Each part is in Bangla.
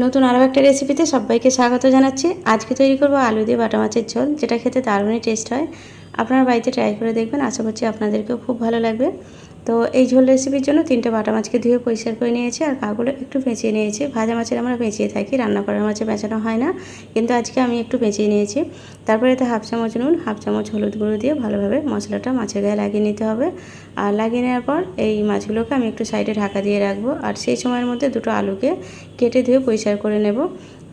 নতুন আরও একটা রেসিপিতে সবাইকে স্বাগত জানাচ্ছি। আজকে তৈরি করব আলু দিয়ে বাটা মাছের ঝোল, যেটা খেতে দারুণই টেস্ট হয়। আপনারা বাড়িতে ট্রাই করে দেখবেন, আশা করছি আপনাদেরকেও খুব ভালো লাগবে। তো এই ঝোল রেসিপির জন্য তিনটে বাটা মাছকে ধুয়ে পরিষ্কার করে নিয়েছি, আর কাগুলো একটু পেঁচিয়ে নিয়েছি। ভাজা মাছের আমরা পেঁচিয়ে থাকি, রান্না করার মাছে বেচানো হয় না, কিন্তু আজকে আমি একটু পেঁচিয়ে নিয়েছি। তারপরে এতে হাফ চামচ নুন, হাফ চামচ হলুদ গুঁড়ো দিয়ে ভালোভাবে মশলাটা মাছের গায়ে লাগিয়ে নিতে হবে। আর লাগিয়ে নেওয়ার পর এই মাছগুলোকে আমি একটু সাইডে ঢাকা দিয়ে রাখব। আর সেই সময়ের মধ্যে দুটো আলুকে কেটে ধুয়ে পরিষ্কার করে নেব।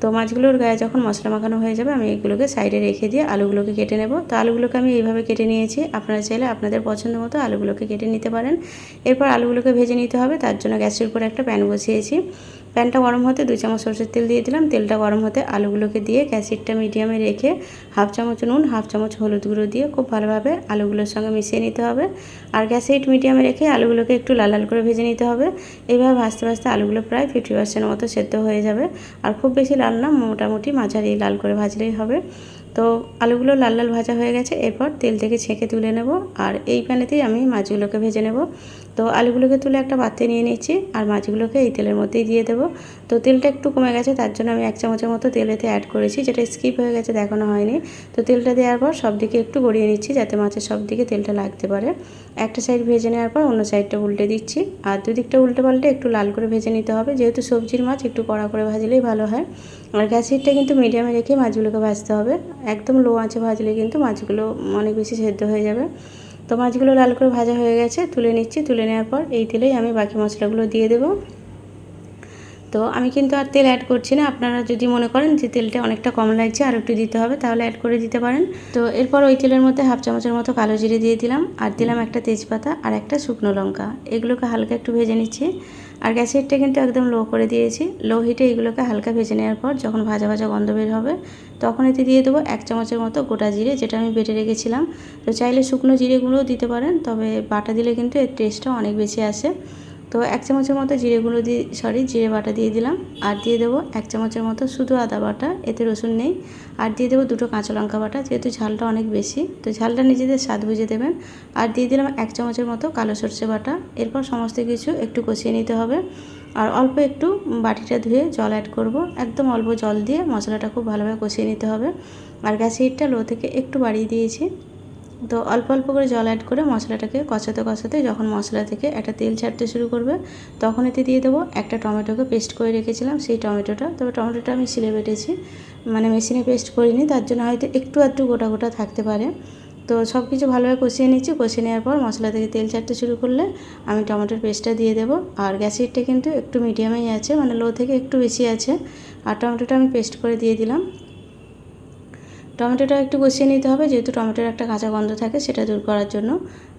তো মাছগুলোর গায়ে যখন মশলা মাখানো হয়ে যাবে, আমি এগুলোকে সাইডে রেখে দিয়ে আলুগুলোকে কেটে নেব। তো আলুগুলোকে আমি এইভাবে কেটে নিয়েছি। আপনারা চাইলে আপনাদের পছন্দ মতো আলুগুলোকে কেটে নিতে পারেন। এরপর আলুগুলোকে ভেজে নিতে হবে। তার জন্য গ্যাসের উপরে একটা প্যান বসিয়েছি। প্যানটা গরম হতে দুই চামচ সরষের তেল দিয়ে দিলাম। তেলটা গরম হতে আলুগুলোকে দিয়ে গ্যাসিটটা মিডিয়ামে রেখে হাফ চামচ নুন, হাফ চামচ হলুদ গুঁড়ো দিয়ে খুব ভালোভাবে আলুগুলোর সঙ্গে মিশিয়ে নিতে হবে। আর গ্যাসিট মিডিয়ামে রেখে আলুগুলোকে একটু লাল লাল করে ভেজে নিতে হবে। এইভাবে ভাজতে ভাজতে আলুগুলো প্রায় ফিফটি পার্সেন্ট মতো সেদ্ধ হয়ে যাবে। আর খুব বেশি লাল না, মোটামুটি মাঝারি লাল করে ভাজলেই হবে। তো আলুগুলো লাল লাল ভাজা হয়ে গেছে, এরপর তেল থেকে ছেঁকে তুলে নেব আর এই প্যানেতেই আমি মাছগুলোকে ভেজে নেব। তো আলুগুলোকে তুলে একটা পাত্রে নিয়ে নিচ্ছি আর মাছগুলোকে এই তেলের মধ্যেই দিয়ে দেবো। তো তেলটা একটু কমে গেছে, তার জন্য আমি এক চামচের মতো তেলেতে অ্যাড করেছি, যেটা স্কিপ হয়ে গেছে, দেখানো হয়নি। তো তেলটা দেওয়ার পর সব দিকে একটু গড়িয়ে নিচ্ছি, যাতে মাছের সব দিকে তেলটা লাগতে পারে। একটা সাইড ভেজে নেওয়ার পর অন্য সাইডটা উল্টে দিচ্ছি। আর দুদিকটা উল্টে পাল্টে একটু লাল করে ভেজে নিতে হবে, যেহেতু সবজির মাছ একটু কড়া করে ভাজলেই ভালো হয়। আর গ্যাস হিটটা কিন্তু মিডিয়ামে রেখে মাছগুলোকে ভাজতে হবে। একদম লো আঁচে ভাজলে কিন্তু মাছগুলো অনেক বেশি সেদ্ধ হয়ে যাবে। তো মাছগুলো লাল করে ভাজা হয়ে গেছে, তুলে নিচ্ছি। তুলে নেওয়ার পর এই তেলেই আমি বাকি মশলাগুলো দিয়ে দেবো। তো আমি কিন্তু আর তেল অ্যাড করছি না। আপনারা যদি মনে করেন যে তেলটা অনেকটা কম লাগছে, আর একটু দিতে হবে, তাহলে অ্যাড করে দিতে পারেন। তো এরপর ওই তেলের মধ্যে হাফ চামচের মতো কালো জিরে দিয়ে দিলাম। আর দিলাম একটা তেজপাতা আর একটা শুকনো লঙ্কা। এগুলোকে হালকা একটু ভেজে নিচ্ছি। আর গ্যাসের হিটটা কিন্তু একদম লো করে দিয়েছি। লো হিটে এগুলোকে হালকা ভেজে নেওয়ার পর যখন ভাজা ভাজা গন্ধ বের হবে, তখন এতে দিয়ে দেবো এক চামচের মতো গোটা জিরে, যেটা আমি বেটে রেখেছিলাম। তো চাইলে শুকনো জিরেগুলোও দিতে পারেন, তবে বাটা দিলে কিন্তু এর টেস্টটা অনেক বেশি আসে। তো এক চামচের মতো জিরে গুঁড়ো দিয়ে সরি জিরে বাটা দিয়ে দিলাম। আর দিয়ে দেবো এক চামচের মতো শুধু আদা বাটা, এতে রসুন নেই। আর দিয়ে দেবো দুটো কাঁচা লঙ্কা বাটা, যেহেতু ঝালটা অনেক বেশি, তো ঝালটা নিজেদের স্বাদ বুঝে দেবেন। আর দিয়ে দিলাম এক চামচের মতো কালো সর্ষে বাটা। এরপর সমস্ত কিছু একটু কষিয়ে নিতে হবে। আর অল্প একটু বাটিটা ধুয়ে জল অ্যাড করব। একদম অল্প জল দিয়ে মশলাটা খুব ভালোভাবে কষিয়ে নিতে হবে। আর গ্যাসের হিটটা লো থেকে একটু বাড়িয়ে দিয়েছি। তো অল্প অল্প করে জল অ্যাড করে মশলাটাকে কষাতে কষাতে যখন মশলা থেকে একটা তেল ছাড়তে শুরু করবে, তখন এতে দিয়ে দেবো একটা টমেটোকে পেস্ট করে রেখেছিলাম। সেই টমেটোটা, তবে টমেটোটা আমি সিলে বেটেছি মানে মেশিনে পেস্ট করিনি, তার জন্য হয়তো একটু একটু গোটা গোটা থাকতে পারে। তো সব কিছু ভালোভাবে কষিয়ে নিচ্ছি, কষিয়ে নেওয়ার পর মশলা থেকে তেল ছাড়তে শুরু করলে আমি টমেটোর পেস্টটা দিয়ে দেবো। আর গ্যাসেরটা কিন্তু একটু মিডিয়ামেই আছে মানে লো থেকে একটু বেশি আছে। আর টমেটোটা আমি পেস্ট করে দিয়ে দিলাম। টমেটোটা একটু কষিয়ে নিতে হবে, যেহেতু টমেটোর একটা কাঁচা গন্ধ থাকে, সেটা দূর করার জন্য।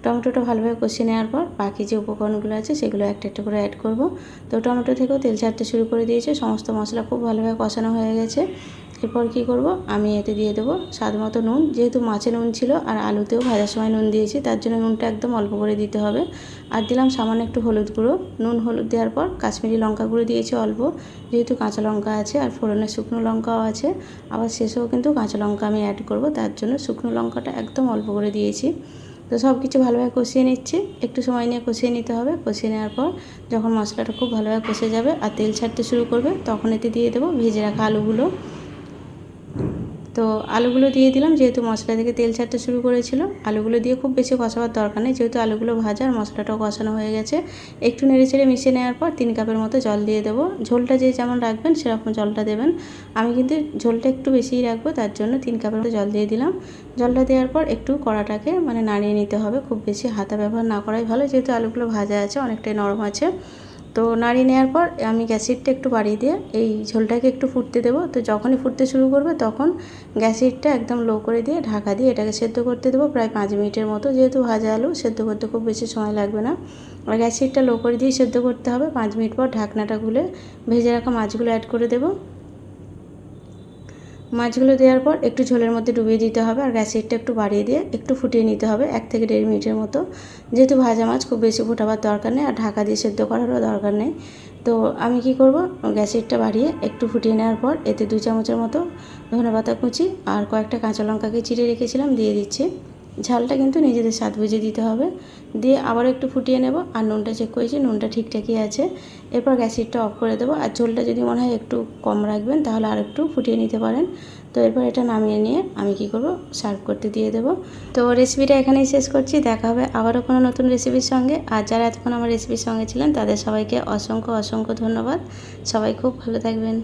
টমেটোটা ভালোভাবে কষিয়ে নেওয়ার পর বাকি যে উপকরণগুলো আছে সেগুলো একটা একটা করে অ্যাড করব। তো টমেটো থেকেও তেল ছাড়তে শুরু করে দিয়েছে, সমস্ত মশলা খুব ভালোভাবে কষানো হয়ে গেছে। এরপর কি করব? আমি এতে দিয়ে দেবো স্বাদ মতো নুন, যেহেতু মাছে নুন ছিল আর আলুতেও ভাজার সময় নুন দিয়েছি, তার জন্য নুনটা একদম অল্প করে দিতে হবে। আর দিলাম সামান্য একটু হলুদ গুঁড়ো। নুন হলুদ দেওয়ার পর কাশ্মীরি লঙ্কা গুঁড়ো দিয়েছি অল্প, যেহেতু কাঁচা লঙ্কা আছে আর ফোড়নের শুকনো লঙ্কাও আছে। আবার শেষেও কিন্তু কাঁচা লঙ্কা আমি অ্যাড করব, তার জন্য শুকনো লঙ্কাটা একদম অল্প করে দিয়েছি। তো সব কিছু ভালোভাবে কষিয়ে নিচ্ছি। একটু সময় নিয়ে কষিয়ে নিতে হবে। কষিয়ে নেওয়ার পর যখন মশলাটা খুব ভালোভাবে কষে যাবে আর তেল ছাড়তে শুরু করবে, তখন এতে দিয়ে দেবো ভেজে রাখা আলুগুলো। তো আলুগুলো দিয়ে দিলাম, যেহেতু মশলা থেকে তেল ছাড়তে শুরু করেছিল, আলুগুলো দিয়ে খুব বেশি কষাবার দরকার নেই, যেহেতু আলুগুলো ভাজা আর মশলাটাও কষানো হয়ে গেছে। একটু নেড়ে চেড়ে মিশিয়ে নেওয়ার পর তিন কাপের মতো জল দিয়ে দেবো। ঝোলটা যে যেমন রাখবেন, সেরকম জলটা দেবেন। আমি কিন্তু ঝোলটা একটু বেশিই রাখব, তার জন্য তিন কাপের মতো জল দিয়ে দিলাম। জলটা দেওয়ার পর একটু কড়াটাকে মানে নাড়িয়ে নিতে হবে, খুব বেশি হাতা ব্যবহার না করাই ভালো, যেহেতু আলুগুলো ভাজা আছে, অনেকটাই নরম আছে। তো নাড়িয়ে নেওয়ার পর আমি গ্যাসিটটা একটু বাড়িয়ে দিয়ে এই ঝোলটাকে একটু ফুটতে দেবো। তো যখনই ফুটতে শুরু করবে তখন গ্যাসিটটা একদম লো করে দিয়ে ঢাকা দিয়ে এটাকে সেদ্ধ করতে দেবো প্রায় পাঁচ মিনিটের মতো। যেহেতু ভাজা আলু, সেদ্ধ করতে খুব বেশি সময় লাগবে না। আর গ্যাসিটটা লো করে দিয়ে সেদ্ধ করতে হবে। পাঁচ মিনিট পর ঢাকনাটা খুলে ভেজে রাখা মাছগুলো অ্যাড করে দেবো। মাছগুলো দেওয়ার পর একটু ঝোলের মধ্যে ডুবিয়ে দিতে হবে আর গ্যাসেরটা একটু বাড়িয়ে দিয়ে একটু ফুটিয়ে নিতে হবে, এক থেকে দেড় মিনিটের মতো। যেহেতু ভাজা মাছ খুব বেশি ফোটাবার দরকার নেই আর ঢাকা দিয়ে সেদ্ধ করারও দরকার নেই। তো আমি কি করব? গ্যাসেরটা বাড়িয়ে একটু ফুটিয়ে নেওয়ার পর এতে দু চামচের মতো ধনে পাতা কুচি আর কয়েকটা কাঁচা লঙ্কাকে চিড়ে রেখেছিলাম, দিয়ে দিচ্ছি। ঝালটা কিন্তু নিজেদের স্বাদ বুঝে দিতে হবে। দিয়ে আবার একটু ফুটিয়ে নেব আর নুনটা চেক করেছি, নুনটা ঠিকঠাকই আছে। এরপর গ্যাসিটটা অফ করে দেবো আর ঝোলটা যদি মনে হয় একটু কম রাখবেন তাহলে আর একটু ফুটিয়ে নিতে পারেন। তো এরপর এটা নামিয়ে নিয়ে আমি কি করব সার্ভ করতে দিয়ে দেবো। তো রেসিপিটা এখানেই শেষ করছি, দেখা হবে আবারও কোনো নতুন রেসিপির সঙ্গে। আর যারা এতক্ষণ আমার রেসিপির সঙ্গে ছিলেন তাদের সবাইকে অসংখ্য অসংখ্য ধন্যবাদ। সবাই খুব ভালো থাকবেন।